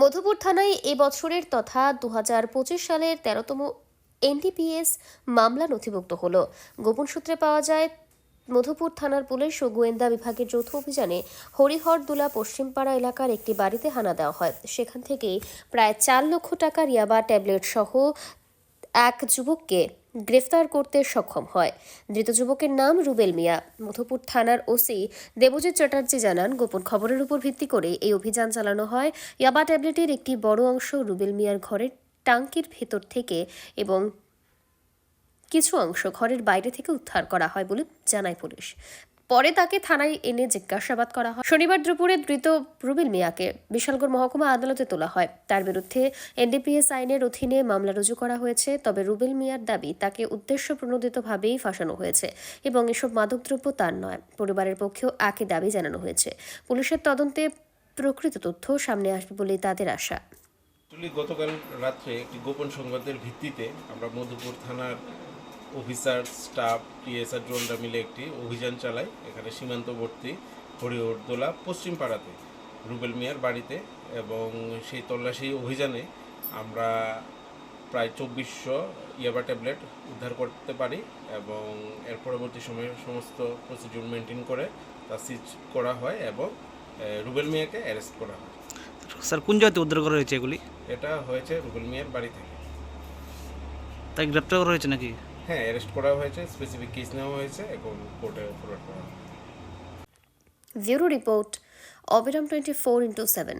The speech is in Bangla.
মধুপুর থানায় এ বছরের তথা দু হাজার পঁচিশ সালের তেরোতম এনডিপিএস মামলা নথিভুক্ত হলো। গোপন সূত্রে পাওয়া যায়, মধুপুর থানার পুলিশ ও গোয়েন্দা বিভাগের যৌথ অভিযানে হরিহরদুলা পশ্চিমপাড়া এলাকার একটি বাড়িতে হানা দেওয়া হয়। সেখান থেকেই প্রায় চার লক্ষ টাকার ইয়াবা ট্যাবলেট সহ এক যুবককে গ্রেফতার করতে সক্ষম হয়। ধৃত যুবকের নাম রুবেল মিয়া। মধুপুর থানার ওসি দেবজিৎ চ্যাটার্জি জানান, গোপন খবরের উপর ভিত্তি করে এই অভিযান চালানো হয়। ইয়াবা ট্যাবলেটের একটি বড় অংশ রুবেল মিয়ার ঘরের টাঙ্কির ভেতর থেকে এবং কিছু অংশ ঘরের বাইরে থেকে উদ্ধার করা হয় বলে জানায় পুলিশ। পরে তাকে থানায় এনে জিজ্ঞাসাবাদ করা হয়। শনিবার দুপুরে ধৃত রুবেল মিয়াকে বিশালগড় মহকুমা আদালতে তোলা হয়। তার বিরুদ্ধে এনডিপিএস আইনের অধীনে মামলা রুজু করা হয়েছে, তবে রুবেল মিয়ার দাবি তাকে উদ্দেশ্য প্রণোদিতভাবেই ফাঁসানো হয়েছে এবং এসব মাদকদ্রব্য তার নয়, পরিবারের পক্ষেও একই দাবি জানানো হয়েছে। পুলিশের তদন্তে প্রকৃত তথ্য সামনে আসবে বলে তাদের আশা। গতকাল রাত্রে একটি গোপন সংবাদের ভিত্তিতে আমরা মধুপুর থানার অফিসার স্টাফ টিএসআর জোনরা মিলে একটি অভিযান চালায়। এখানে সীমান্তবর্তী হরিহরদোলা পশ্চিম পাড়াতে রুবেল মিয়ার বাড়িতে এবং সেই তল্লাশি অভিযানে আমরা প্রায় চব্বিশশো ইয়াবা ট্যাবলেট উদ্ধার করতে পারি এবং এর পরবর্তী সময়ে সমস্ত প্রসিডিউর মেনটেন করে তা সিজ করা হয় এবং রুবেল মিয়াকে অ্যারেস্ট করা হয়। স্যার কোন জায়গাতে উদ্ধার করা হয়েছে এগুলি? এটা হয়েছে রুবেল মিয়ার বাড়ি থেকে। তাই গ্রেপ্তার করা হয়েছে নাকি? হ্যাঁ অ্যারেস্ট করা হয়েছে স্পেসিফিক কেস নেওয়া হয়েছে, এখন কোর্টে ফরওয়ার্ড করা ব্যুরো রিপোর্ট অবিরাম টোয়েন্টি ফোর ইন্টু সেভেন